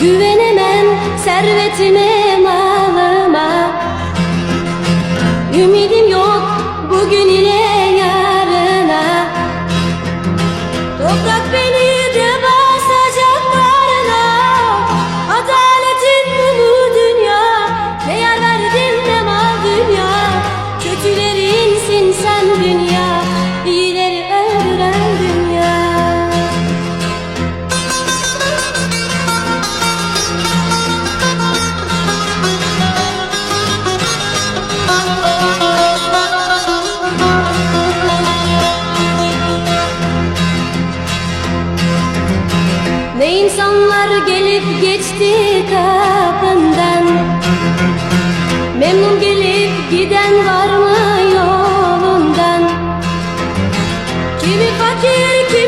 Güvenemem servetime malıma. Ümidim yok bugün ile yarına. Toprak beni de basacak bağrına Adaletin mi bu dünya. Ne yer verdin ne mal dünya. Kötülerinsin sen Bahar gelip geçti kapından. Memnun gelip giden var mı yolundan? Kimi fakir kimi